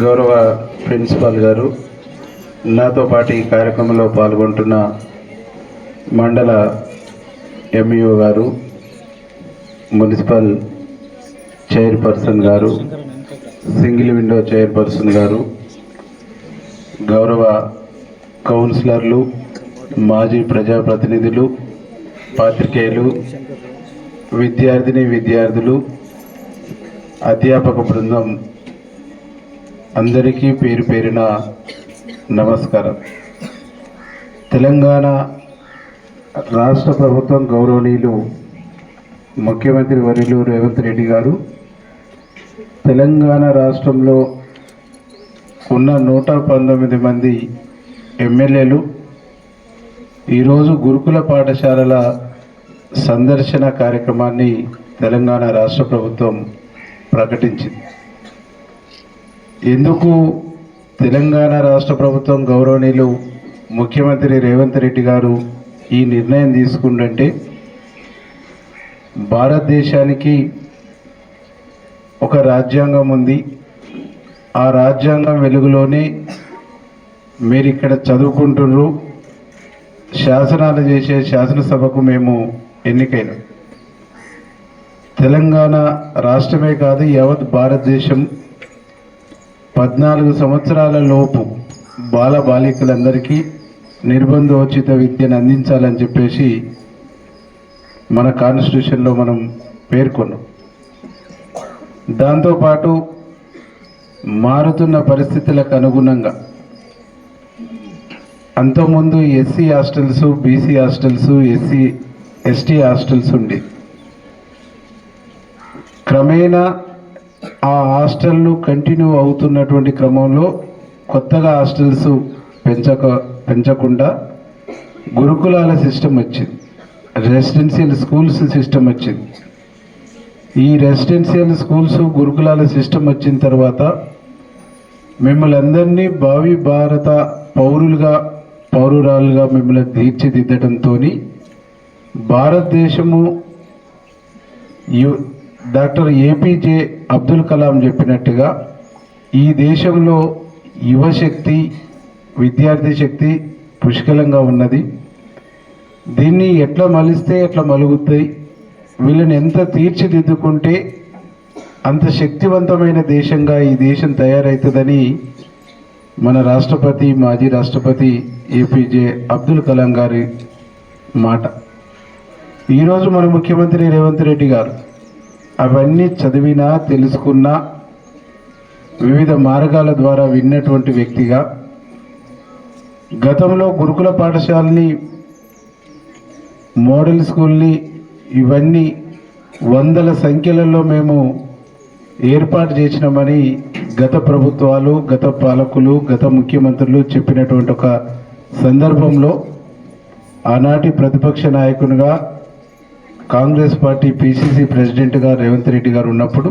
గౌరవ ప్రిన్సిపాల్ గారు నాతో పాటు ఈ కార్యక్రమంలో పాల్గొంటున్న మండల ఎంఈఓ గారు మున్సిపల్ చైర్పర్సన్ గారు సింగిల్ విండో చైర్పర్సన్ గారు గౌరవ కౌన్సిలర్లు మాజీ ప్రజాప్రతినిధులు పాత్రికేయులు విద్యార్థిని విద్యార్థులు అధ్యాపక బృందం అందరికీ పేరు పేరిన నమస్కారం. తెలంగాణ రాష్ట్ర ప్రభుత్వం గౌరవనీయులు ముఖ్యమంత్రి వర్యులు రేవంత్ రెడ్డి గారు తెలంగాణ రాష్ట్రంలో ఉన్న నూట పంతొమ్మిది మంది ఎమ్మెల్యేలు ఈరోజు గురుకుల పాఠశాలల సందర్శన కార్యక్రమాన్ని తెలంగాణ రాష్ట్ర ప్రభుత్వం ప్రకటించింది. ఎందుకు తెలంగాణ రాష్ట్ర ప్రభుత్వం గౌరవనీయులు ముఖ్యమంత్రి రేవంత్ రెడ్డి గారు ఈ నిర్ణయం తీసుకుంటే భారతదేశానికి ఒక రాజ్యాంగం ఉంది. ఆ రాజ్యాంగం వెలుగులోనే మీరు ఇక్కడ చదువుకుంటున్నారు. శాసనాలు చేసే శాసనసభకు మేము ఎన్నికైన. తెలంగాణ రాష్ట్రమే కాదు యావత్ భారతదేశం పద్నాలుగు సంవత్సరాల లోపు బాల బాలికలందరికీ నిర్బంధోచిత విద్యను అందించాలని చెప్పేసి మన కాన్స్టిట్యూషన్లో మనం పేర్కొన్నాం. దాంతోపాటు మారుతున్న పరిస్థితులకు అనుగుణంగా అంతకుముందు SC hostels BC hostels SC ST hostels ఉండే. క్రమేణా ఆ హాస్టళ్ళు కంటిన్యూ అవుతున్నటువంటి క్రమంలో కొత్తగా హాస్టల్స్ పెంచక పెంచకుండా గురుకులాల సిస్టమ్ వచ్చింది. రెసిడెన్షియల్ స్కూల్స్ సిస్టమ్ వచ్చింది. ఈ రెసిడెన్షియల్ స్కూల్స్ గురుకులాల సిస్టమ్ వచ్చిన తర్వాత మిమ్మల్ని అందరినీ భావి భారత పౌరులుగా పౌరురాలుగా మిమ్మల్ని తీర్చిదిద్దడంతో భారతదేశము యు డాక్టర్ ఏపీజే అబ్దుల్ కలాం చెప్పినట్టుగా ఈ దేశంలో యువశక్తి విద్యార్థి శక్తి పుష్కలంగా ఉన్నది. దీన్ని ఎట్లా మలిస్తే ఎట్లా మలుగుతాయి. వీళ్ళని ఎంత తీర్చిదిద్దుకుంటే అంత శక్తివంతమైన దేశంగా ఈ దేశం తయారవుతుందని మన రాష్ట్రపతి మాజీ రాష్ట్రపతి ఏపీజే అబ్దుల్ కలాం గారి మాట. ఈరోజు మన ముఖ్యమంత్రి రేవంత్ రెడ్డి గారు అవన్నీ చదివినా తెలుసుకున్నా వివిధ మార్గాల ద్వారా విన్నటువంటి వ్యక్తిగా గతంలో గురుకుల పాఠశాలని మోడల్ స్కూల్ని ఇవన్నీ వందల సంఖ్యలలో మేము ఏర్పాటు చేసినామని గత ప్రభుత్వాలు గత పాలకులు గత ముఖ్యమంత్రులు చెప్పినటువంటి ఒక సందర్భంలో ఆనాటి ప్రతిపక్ష నాయకునిగా కాంగ్రెస్ పార్టీ పిసిసి ప్రెసిడెంట్గా రేవంత్ రెడ్డి గారు ఉన్నప్పుడు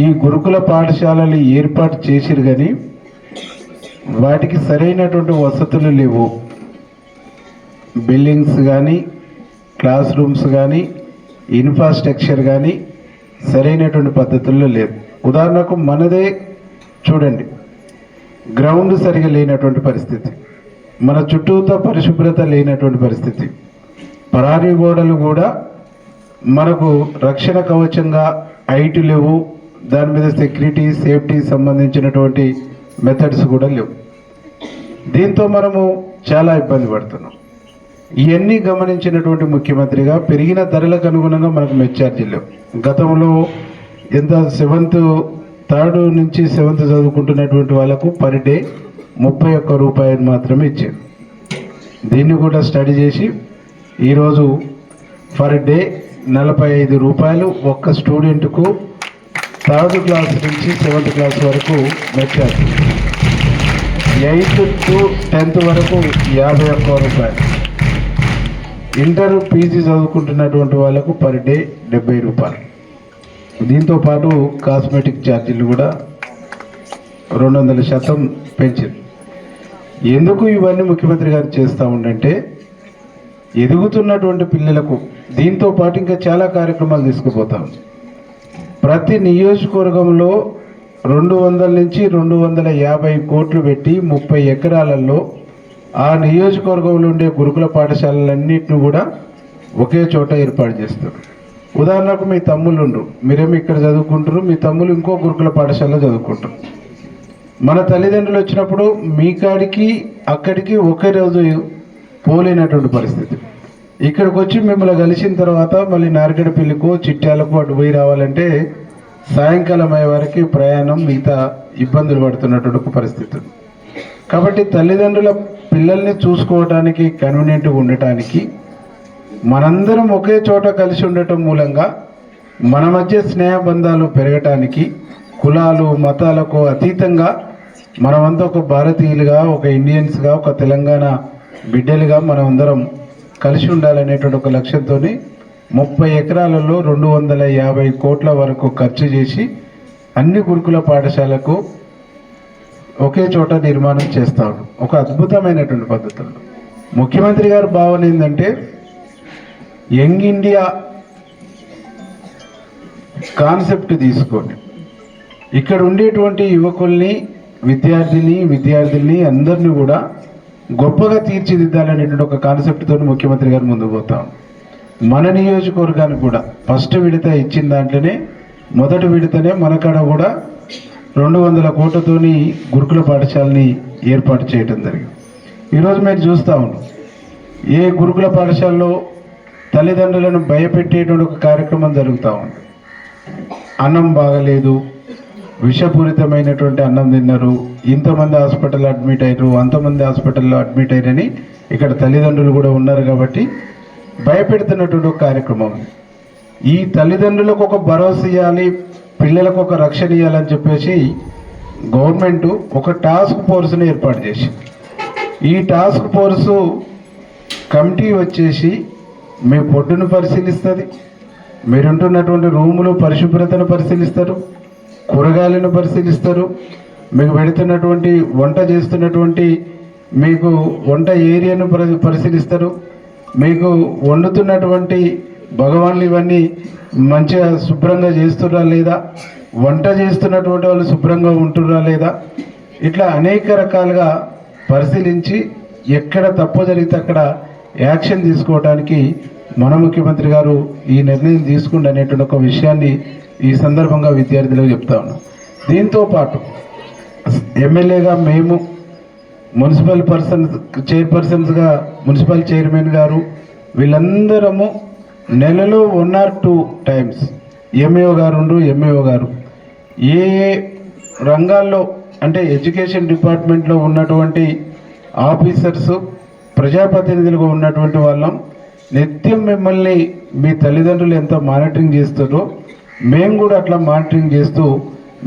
ఈ గురుకుల పాఠశాలలు ఏర్పాటు చేసిరు కానీ వాటికి సరైనటువంటి వసతులు లేవు. బిల్డింగ్స్ కానీ క్లాస్ రూమ్స్ కానీ ఇన్ఫ్రాస్ట్రక్చర్ కానీ సరైనటువంటి పద్ధతుల్లో లేదు ఉదాహరణకు మనదే చూడండి గ్రౌండ్ సరిగా లేనటువంటి పరిస్థితి. మన చుట్టూతో పరిశుభ్రత లేనటువంటి పరిస్థితి. పరారీ గోడలు కూడా మనకు రక్షణ కవచంగా హైట్ లేవు. దాని మీద సెక్యూరిటీ సేఫ్టీ సంబంధించినటువంటి మెథడ్స్ కూడా లేవు. దీంతో మనము చాలా ఇబ్బంది పడుతున్నాం. ఇవన్నీ గమనించినటువంటి ముఖ్యమంత్రిగా పెరిగిన ధరలకు అనుగుణంగా మనకు మెచ్చార్జీలు లేవు. గతంలో ఎంత సెవెంత్ థర్డ్ నుంచి సెవెంత్ చదువుకుంటున్నటువంటి వాళ్ళకు పర్ డే ముప్పై ఒక్క రూపాయలు మాత్రమే ఇచ్చారు. దీన్ని కూడా స్టడీ చేసి ఈరోజు పర్ డే నలభై ఐదు రూపాయలు ఒక్క స్టూడెంట్కు థర్డ్ క్లాస్ నుంచి సెవెంత్ క్లాస్ వరకు మెచ్చారు. ఎయిత్ టు టెన్త్ వరకు యాభై ఒక్క రూపాయలు. ఇంటర్ పీజీ చదువుకుంటున్నటువంటి వాళ్ళకు పర్ డే డెబ్బై రూపాయలు. దీంతో పాటు కాస్మెటిక్ ఛార్జీలు కూడా రెండు వందల శాతం పెంచింది ఎందుకు ఇవన్నీ ముఖ్యమంత్రి గారు చేస్తూ ఉండంటే ఎదుగుతున్నటువంటి పిల్లలకు దీంతో పాటు ఇంకా చాలా కార్యక్రమాలు తీసుకుపోతాం. ప్రతి నియోజకవర్గంలో రెండు వందల నుంచి రెండు వందల యాభై కోట్లు పెట్టి ముప్పై ఎకరాలలో ఆ నియోజకవర్గంలో ఉండే గురుకుల పాఠశాలలన్నింటిని కూడా ఒకే చోట ఏర్పాటు చేస్తారు. ఉదాహరణకు మీ తమ్ముళ్ళు మీరేమి ఇక్కడ చదువుకుంటారు మీ తమ్ముళ్ళు ఇంకో గురుకుల పాఠశాలలో చదువుకుంటారు మన తల్లిదండ్రులు వచ్చినప్పుడు మీ కాడికి అక్కడికి ఒకే రోజు పోలేనటువంటి పరిస్థితి. ఇక్కడికి వచ్చి మిమ్మల్ని కలిసిన తర్వాత మళ్ళీ నారగడపల్లికో చిట్యాలకు అటు పోయి రావాలంటే సాయంకాలం అయ్యే వరకు ప్రయాణం మిగతా ఇబ్బందులు పడుతున్నటువంటి పరిస్థితి. కాబట్టి తల్లిదండ్రుల పిల్లల్ని చూసుకోవడానికి కన్వీనియంట్గా ఉండటానికి మనందరం ఒకే చోట కలిసి ఉండటం మూలంగా మన మధ్య స్నేహబంధాలు పెరగటానికి కులాలు మతాలకు అతీతంగా మనమంతా ఒక భారతీయులుగా ఒక ఇండియన్స్గా ఒక తెలంగాణ బిడ్డలుగా మనం అందరం కలిసి ఉండాలనేటువంటి ఒక లక్ష్యంతో ముప్పై ఎకరాలలో రెండు వందల యాభై కోట్ల వరకు ఖర్చు చేసి అన్ని గురుకుల పాఠశాలకు ఒకే చోట నిర్మాణం చేస్తాడు. ఒక అద్భుతమైనటువంటి పద్ధతులు. ముఖ్యమంత్రి గారి భావన ఏంటంటే యంగ్ ఇండియా కాన్సెప్ట్ తీసుకొని ఇక్కడ ఉండేటువంటి యువకుల్ని విద్యార్థిని విద్యార్థుల్ని అందరినీ కూడా గొప్పగా తీర్చిదిద్దాలనేటువంటి ఒక కాన్సెప్ట్తో ముఖ్యమంత్రి గారు ముందుకు పోతాం మన నియోజకవర్గానికి కూడా ఫస్ట్ విడత ఇచ్చిన దాంట్లోనే మొదటి విడతనే మన కాడ కూడా రెండు వందల కోట్లతోని గురుకుల పాఠశాలని ఏర్పాటు చేయడం జరిగింది. ఈరోజు మీరు చూస్తూ ఉన్నాం ఏ గురుకుల పాఠశాలలో తల్లిదండ్రులను భయపెట్టేటువంటి ఒక కార్యక్రమం జరుగుతూ ఉంది. అన్నం బాగలేదు విషపూరితమైనటువంటి అన్నం తిన్నారు. ఇంతమంది హాస్పిటల్ అడ్మిట్ అయ్యారు అంతమంది హాస్పిటల్లో అడ్మిట్ అయ్యారని ఇక్కడ తల్లిదండ్రులు కూడా ఉన్నారు కాబట్టి భయపెడుతున్నటువంటి ఒక కార్యక్రమం. ఈ తల్లిదండ్రులకు ఒక భరోసా ఇవ్వాలి పిల్లలకు ఒక రక్షణ ఇవ్వాలని చెప్పేసి గవర్నమెంట్ ఒక టాస్క్ ఫోర్స్ని ఏర్పాటు చేసింది. ఈ టాస్క్ ఫోర్సు కమిటీ వచ్చేసి మీ పొట్టును పరిశీలిస్తుంది మీరుంటున్నటువంటి రూములు పరిశుభ్రతను పరిశీలిస్తారు కూరగాయలను పరిశీలిస్తారు. మీకు పెడుతున్నటువంటి వంట చేస్తున్నటువంటి మీకు వంట ఏరియాను పరి పరిశీలిస్తారు. మీకు వండుతున్నటువంటి భగవాన్లు ఇవన్నీ మంచిగా శుభ్రంగా చేస్తుర్రా లేదా? వంట చేస్తున్నటువంటి వాళ్ళు శుభ్రంగా ఉంటుర్రా లేదా? ఇట్లా అనేక రకాలుగా పరిశీలించి ఎక్కడ తప్పు జరిగితే అక్కడ యాక్షన్ తీసుకోవడానికి మన ముఖ్యమంత్రి గారు ఈ నిర్ణయం తీసుకుండి అనేటువంటి ఒక విషయాన్ని ఈ సందర్భంగా విద్యార్థులకు చెప్తా ఉన్నాం. దీంతో పాటు ఎమ్మెల్యేగా మేము మున్సిపల్ పర్సన్ చైర్పర్సన్స్గా మున్సిపల్ చైర్మన్ గారు వీళ్ళందరము నెలలో one or two times MAO గారు ఉండు ఎంఏఓ గారు ఏ ఏ రంగాల్లో అంటే ఎడ్యుకేషన్ డిపార్ట్మెంట్లో ఉన్నటువంటి ఆఫీసర్స్ ప్రజాప్రతినిధులుగా ఉన్నటువంటి వాళ్ళం నిత్యం మిమ్మల్ని మీ తల్లిదండ్రులు ఎంత మానిటరింగ్ చేస్తారో మేము కూడా అట్లా మానిటరింగ్ చేస్తూ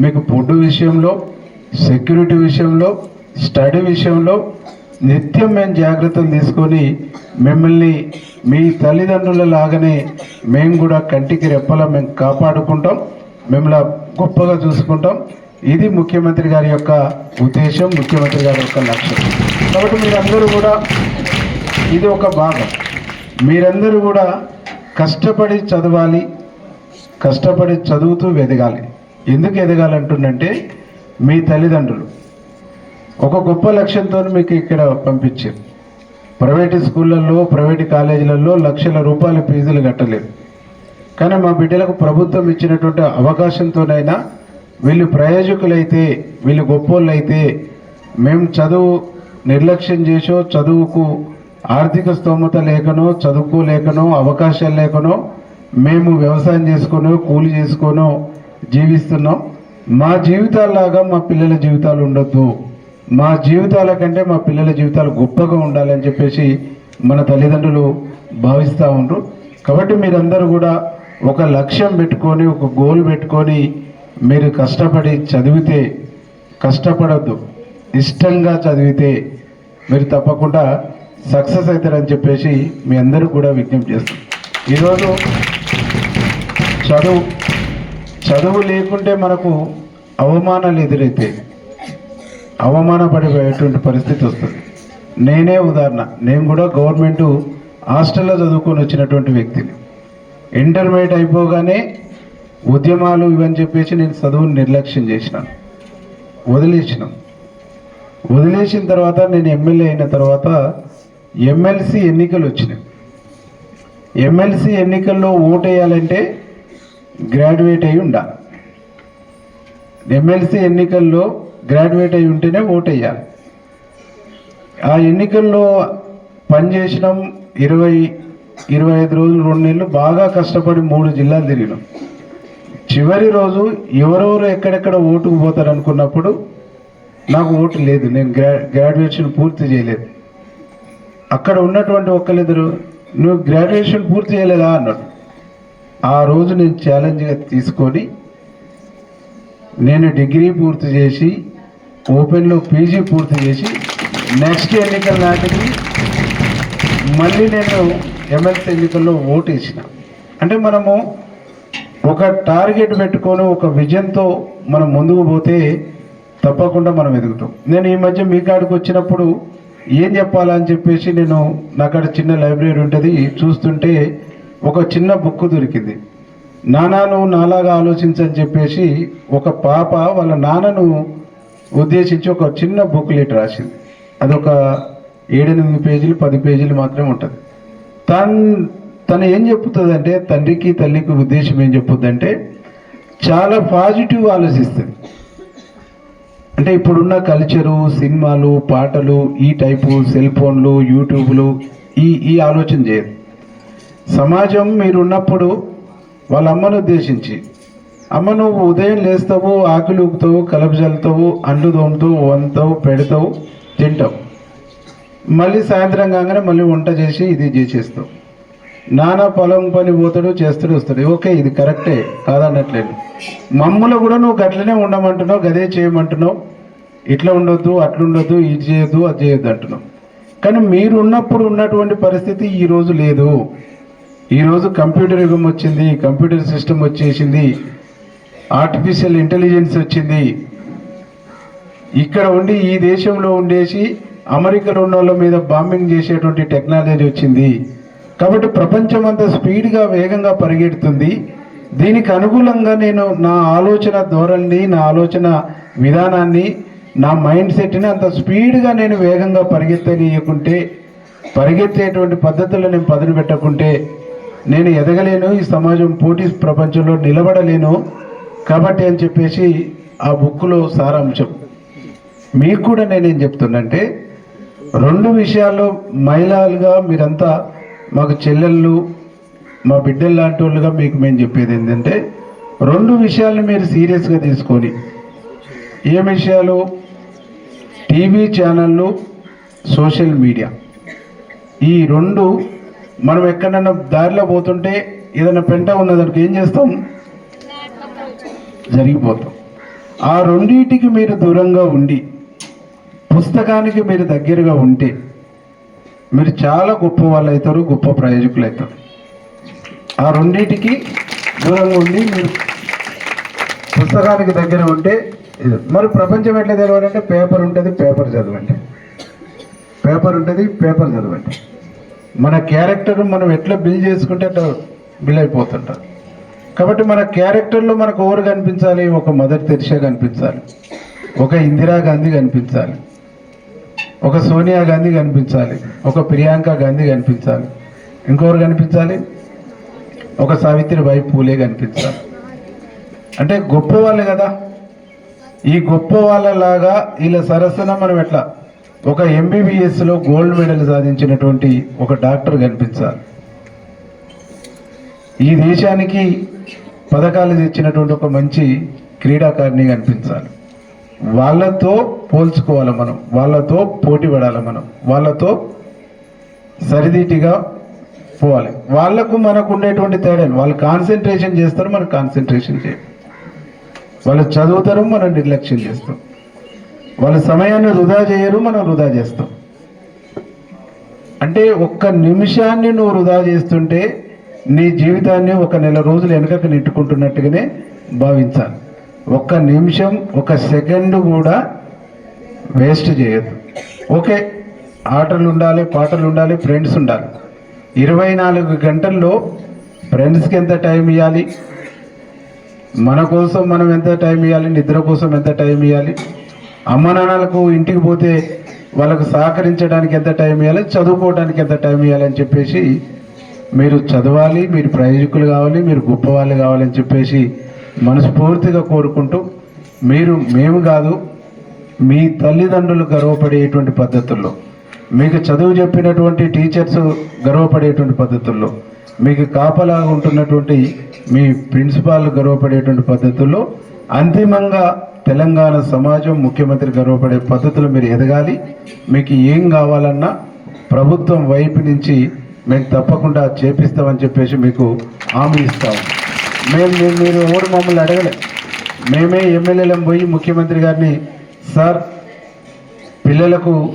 మీకు ఫుడ్ విషయంలో సెక్యూరిటీ విషయంలో స్టడీ విషయంలో నిత్యం మేము జాగ్రత్తలు తీసుకొని మిమ్మల్ని మీ తల్లిదండ్రుల లాగానే మేము కూడా కంటికి రెప్పలా మేము కాపాడుకుంటాం మిమ్మల్ని గొప్పగా చూసుకుంటాం. ఇది ముఖ్యమంత్రి గారి యొక్క ఉద్దేశం ముఖ్యమంత్రి గారి యొక్క లక్ష్యం. కాబట్టి మీరందరూ కూడా ఇది ఒక భాగం. మీరందరూ కూడా కష్టపడి చదవాలి కష్టపడి చదువుతూ ఎదగాలి. ఎందుకు ఎదగాలంటుండంటే మీ తల్లిదండ్రులు. ఒక గొప్ప లక్ష్యంతో మీకు ఇక్కడ పంపించారు. ప్రైవేట్ స్కూళ్ళల్లో ప్రైవేట్ కాలేజీలలో లక్షల రూపాయల ఫీజులు కట్టలేదు కానీ మా బిడ్డలకు ప్రభుత్వం ఇచ్చినటువంటి అవకాశంతోనైనా వీళ్ళు ప్రయోజకులైతే వీళ్ళు గొప్పోళ్ళు అయితే మేము చదువు నిర్లక్ష్యం చేసో చదువుకు ఆర్థిక స్తోమత లేకనో చదువుకోలేకనో అవకాశాలు లేకనో మేము వ్యవసాయం చేసుకొనో కూలి చేసుకొనో జీవిస్తున్నాం. మా జీవితాల్లాగా మా పిల్లల జీవితాలు ఉండొద్దు. మా జీవితాల కంటే మా పిల్లల జీవితాలు గొప్పగా ఉండాలని చెప్పేసి మన తల్లిదండ్రులు భావిస్తూ ఉంటారు కాబట్టి మీరందరూ కూడా ఒక లక్ష్యం పెట్టుకొని ఒక గోల్ పెట్టుకొని మీరు కష్టపడి చదివితే కష్టపడద్దు. ఇష్టంగా చదివితే మీరు తప్పకుండా సక్సెస్ అవుతారని చెప్పేసి మీ అందరూ కూడా విజ్ఞప్తి చేస్తాం ఈరోజు చదువు చదువు లేకుంటే మనకు అవమానాలు ఎదురైతాయి అవమానపడిపోయేటువంటి పరిస్థితి వస్తుంది. నేనే ఉదాహరణ. నేను కూడా గవర్నమెంట్ హాస్టల్లో చదువుకొని వచ్చినటువంటి వ్యక్తిని. ఇంటర్మీడియట్ అయిపోగానే ఉద్యమాలు ఇవని చెప్పేసి నేను చదువుని నిర్లక్ష్యం చేసినాను. వదిలేసిన. వదిలేసిన తర్వాత నేను ఎమ్మెల్యే అయిన తర్వాత ఎమ్మెల్సీ ఎన్నికలు వచ్చినాయి. ఎమ్మెల్సీ ఎన్నికల్లో ఓటేయాలంటే గ్రాడ్యుయేట్ అయి ఉండాలి ఎమ్మెల్సీ ఎన్నికల్లో గ్రాడ్యుయేట్ అయి ఉంటేనే ఓటేయాలి ఆ ఎన్నికల్లో పనిచేసినాం ఇరవై ఇరవై ఐదు రోజులు రెండు నెలలు బాగా కష్టపడి మూడు జిల్లాలు తిరిగినాం. చివరి రోజు ఎవరెవరు ఎక్కడెక్కడ ఓటుకు పోతారు అనుకున్నప్పుడు నాకు ఓటు లేదు నేను గ్రా గ్రాడ్యుయేషన్ పూర్తి చేయలేదు. అక్కడ ఉన్నటువంటి ఒక్కరిద్దరు నువ్వు గ్రాడ్యుయేషన్ పూర్తి చేయలేదా? అన్నాడు. ఆ రోజు నేను ఛాలెంజ్గా తీసుకొని నేను డిగ్రీ పూర్తి చేసి ఓపెన్లో పీజీ పూర్తి చేసి నెక్స్ట్ ఎన్నికల నాటికి మళ్ళీ నేను ఎమ్మెల్సీ ఎన్నికల్లో ఓటు వేసిన. అంటే మనము ఒక టార్గెట్ పెట్టుకొని ఒక విజన్తో మనం ముందుకు పోతే తప్పకుండా మనం ఎదుగుతాం. నేను ఈ మధ్య మీ కాడికి వచ్చినప్పుడు ఏం చెప్పాలని చెప్పేసి నేను నాకాడ చిన్న లైబ్రరీ ఉంటుంది చూస్తుంటే ఒక చిన్న బుక్ దొరికింది. నానా నువ్వు నాలాగా ఆలోచించని చెప్పేసి ఒక పాప వాళ్ళ నాన్నను ఉద్దేశించి ఒక చిన్న బుక్లెట్ రాసింది. అదొక ఏడెనిమిది పేజీలు పది పేజీలు మాత్రమే ఉంటుంది. తన్ తను ఏం చెప్తుందంటే తండ్రికి తల్లికి ఉద్దేశం ఏం చెప్పుద్దంటే చాలా పాజిటివ్ ఆలోచిస్తుంది. అంటే ఇప్పుడున్న కల్చరు సినిమాలు పాటలు ఈ టైపు సెల్ ఫోన్లు యూట్యూబ్లు ఈ ఈ ఆలోచన చేయదు. సమాజం మీరున్నప్పుడు వాళ్ళ అమ్మను ఉద్దేశించి అమ్మ నువ్వు ఉదయం లేస్తావు ఆకులు ఊపుతావు కలప చల్లుతావు అండ్లు తోముతావు వంతావు పెడతావు తింటావు. మళ్ళీ సాయంత్రం కాగానే మళ్ళీ వంట చేసి ఇది చేసేస్తావు. నానా పొలం పని పోతాడు చేస్తాడు వస్తాడు. ఓకే ఇది కరెక్టే కాదన్నట్లేదు మమ్మల్ని కూడా నువ్వు గట్లనే ఉండమంటున్నావు గదే చేయమంటున్నావు. ఇట్లా ఉండొద్దు అట్లా ఉండొద్దు ఇది చేయొద్దు అది చేయొద్దు అంటున్నావు. కానీ మీరు ఉన్నప్పుడు ఉన్నటువంటి పరిస్థితి ఈరోజు లేదు. ఈరోజు కంప్యూటర్ యుగం వచ్చింది కంప్యూటర్ సిస్టమ్ వచ్చేసింది ఆర్టిఫిషియల్ ఇంటెలిజెన్స్ వచ్చింది. ఇక్కడ ఉండి ఈ దేశంలో ఉండేసి అమెరికాలో ఉన్న వాళ్ళ మీద బాంబింగ్ చేసేటువంటి టెక్నాలజీ వచ్చింది. కాబట్టి ప్రపంచం అంతా స్పీడ్గా వేగంగా పరిగెడుతుంది. దీనికి అనుకూలంగా నేను నా ఆలోచన ధోరణిని నా ఆలోచన విధానాన్ని నా మైండ్ సెట్ని అంత స్పీడ్గా నేను వేగంగా పరిగెత్తనీయకుంటే పరిగెత్తేటువంటి పద్ధతుల్లో నేను పదును పెట్టకుంటే నేను ఎదగలేను ఈ సమాజం పోటీ ప్రపంచంలో నిలబడలేను కాబట్టి అని చెప్పేసి ఆ బుక్లో సారాంశం. మీకు కూడా నేనేం చెప్తున్నంటే రెండు విషయాల్లో మహిళలుగా మీరంతా మాకు చెల్లెళ్ళు మా బిడ్డలు లాంటి వాళ్ళుగా మీకు మేము చెప్పేది ఏంటంటే రెండు విషయాలను మీరు సీరియస్గా తీసుకొని ఏ విషయాలు? టీవీ ఛానళ్ళు సోషల్ మీడియా. ఈ రెండు మనం ఎక్కడైనా దారిలో పోతుంటే ఏదైనా పెంట ఉన్నదానికి ఏం చేస్తాం? జరిగిపోతాం. ఆ రెండింటికి మీరు దూరంగా ఉండి పుస్తకానికి మీరు దగ్గరగా ఉంటే మీరు చాలా గొప్ప వాళ్ళు అవుతారు గొప్ప ప్రయోజకులు అవుతారు ఆ రెండింటికి దూరంగా ఉండి మీరు పుస్తకానికి దగ్గర ఉంటే మరి ప్రపంచం ఎట్లా తెలవాలంటే పేపర్ ఉంటుంది పేపర్ చదవండి. పేపర్ ఉంటుంది పేపర్ చదవండి. మన క్యారెక్టర్ మనం ఎట్లా బిల్ చేసుకుంటే అట్లా బిల్ అయిపోతుంటారు కాబట్టి మన క్యారెక్టర్లో మనకు ఎవరు కనిపించాలి? ఒక మదర్ తెరిసా కనిపించాలి. ఒక ఇందిరా గాంధీ కనిపించాలి. ఒక సోనియా గాంధీ కనిపించాలి. ఒక ప్రియాంక గాంధీ కనిపించాలి. ఇంకొకరు కనిపించాలి? ఒక సావిత్రిబాయి పూలే కనిపించాలి. అంటే గొప్ప వాళ్ళే కదా. ఈ గొప్ప వాళ్ళలాగా వీళ్ళ సరసన మనం ఎట్లా ఒక ఎంబీబీఎస్లో గోల్డ్ మెడల్ సాధించినటువంటి ఒక డాక్టర్ కనిపించాలి. ఈ దేశానికి పథకాలు తెచ్చినటువంటి ఒక మంచి క్రీడాకారిణి కనిపించాలి. వాళ్ళతో పోల్చుకోవాలి మనం. వాళ్ళతో పోటీ పడాలి మనం. వాళ్ళతో సరిదీటిగా పోవాలి. వాళ్ళకు మనకు ఉండేటువంటి తేడాలు. వాళ్ళు కాన్సన్ట్రేషన్ చేస్తారు మనం కాన్సన్ట్రేషన్ చేయం. వాళ్ళు చదువుతారు మనం నిర్లక్ష్యం చేస్తాం. వాళ్ళ సమయాన్ని వృధా చేయరు మనం వృధా చేస్తాం. అంటే ఒక్క నిమిషాన్ని నువ్వు వృధా చేస్తుంటే నీ జీవితాన్ని ఒక నెల రోజులు వెనకకు నెట్టుకుంటున్నట్టుగానే భావించాలి. ఒక్క నిమిషం ఒక సెకండ్ కూడా వేస్ట్ చేయదు ఓకే ఆటలు ఉండాలి పాటలు ఉండాలి ఫ్రెండ్స్ ఉండాలి. ఇరవై నాలుగు గంటల్లో ఫ్రెండ్స్కి ఎంత టైం ఇవ్వాలి మన కోసం మనం ఎంత టైం ఇవ్వాలి నిద్ర కోసం ఎంత టైం ఇవ్వాలి అమ్మ నాన్నలకు ఇంటికి పోతే వాళ్ళకు సహకరించడానికి ఎంత టైం ఇవ్వాలి చదువుకోవడానికి ఎంత టైం ఇవ్వాలని చెప్పేసి మీరు చదవాలి మీరు ప్రయోజకులు కావాలి మీరు గొప్ప వాళ్ళు కావాలని చెప్పేసి మనస్ఫూర్తిగా కోరుకుంటూ మీరు మేము కాదు మీ తల్లిదండ్రులు గర్వపడేటువంటి పద్ధతుల్లో మీకు చదువు చెప్పినటువంటి టీచర్స్ గర్వపడేటువంటి పద్ధతుల్లో మీకు కాపలాగా ఉంటున్నటువంటి మీ ప్రిన్సిపాల్ గర్వపడేటువంటి పద్ధతుల్లో అంతిమంగా తెలంగాణ సమాజం ముఖ్యమంత్రి గర్వపడే పద్ధతులు మీరు ఎదగాలి. మీకు ఏం కావాలన్నా ప్రభుత్వం వైపు నుంచి మేము తప్పకుండా చేపిస్తామని చెప్పేసి మీకు హామీ ఇస్తాము మేము మేము- మీరు ఎవరు మమ్మల్ని అడగలే. మేమే ఎమ్మెల్యేలం పోయి ముఖ్యమంత్రి గారిని సార్ పిల్లలకు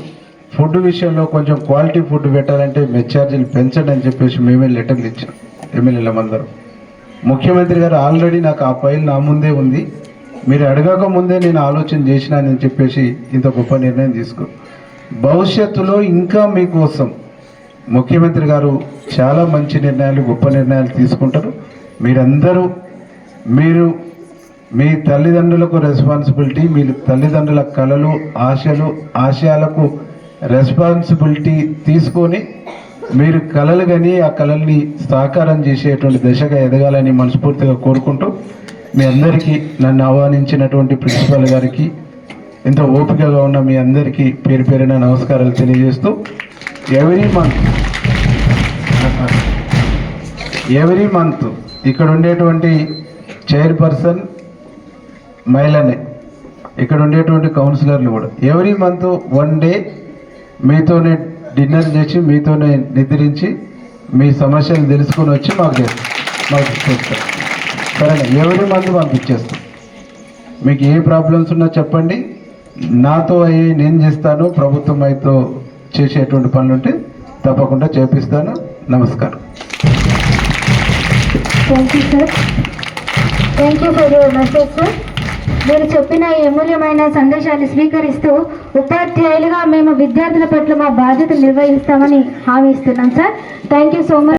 ఫుడ్ విషయంలో కొంచెం క్వాలిటీ ఫుడ్ పెట్టాలంటే మెచ్చార్జీలు పెంచండి అని చెప్పేసి మేమే లెటర్లు ఇచ్చాం ఎమ్మెల్యేలం అందరూ. ముఖ్యమంత్రి గారు ఆల్రెడీ నాకు ఆ ఫైల్ నా ముందే ఉంది. మీరు అడగక ముందే నేను ఆలోచన చేసినానని చెప్పేసి ఇంత గొప్ప నిర్ణయం తీసుకో. భవిష్యత్తులో ఇంకా మీకోసం ముఖ్యమంత్రి గారు చాలా మంచి నిర్ణయాలు గొప్ప నిర్ణయాలు తీసుకుంటారు. మీరందరూ మీరు మీ తల్లిదండ్రులకు రెస్పాన్సిబిలిటీ మీ తల్లిదండ్రుల కళలు ఆశలు ఆశయాలకు రెస్పాన్సిబిలిటీ తీసుకొని మీరు కళలు కానీ ఆ కళల్ని సాకారం చేసేటువంటి దశగా ఎదగాలని మనస్ఫూర్తిగా కోరుకుంటూ మీ అందరికీ నన్ను ఆహ్వానించినటువంటి ప్రిన్సిపాల్ గారికి ఎంతో ఓపికగా ఉన్న మీ అందరికీ పేరు పేరున నమస్కారాలు తెలియజేస్తూ ఎవ్రీ మంత్ ఎవ్రీ మంత్ ఇక్కడ ఉండేటువంటి చైర్పర్సన్ మహిళనే ఇక్కడ ఉండేటువంటి కౌన్సిలర్లు కూడా. ఎవ్రీ మంత్ వన్ డే మీతోనే డిన్నర్ చేసి మీతోనే నిద్రించి మీ సమస్యలు తెలుసుకొని వచ్చి మాకు మాకు చెప్తాం సరేనా ఎవరి మందు పంపించేస్తాం? మీకు ఏ ప్రాబ్లమ్స్ ఉన్నా చెప్పండి. నాతో అయ్యి నేను చేస్తాను ప్రభుత్వం అయితే చేసేటువంటి పనులు ఉంటే తప్పకుండా చేపిస్తాను. నమస్కారం. Thank you sir thank you for your message sir మీరు చెప్పిన ఈ అమూల్యమైన సందేశాన్ని స్వీకరిస్తూ ఉపాధ్యాయులుగా మేము విద్యార్థుల పట్ల మా బాధ్యత నిర్వహిస్తామని హామీ ఇస్తున్నాం sir thank you so much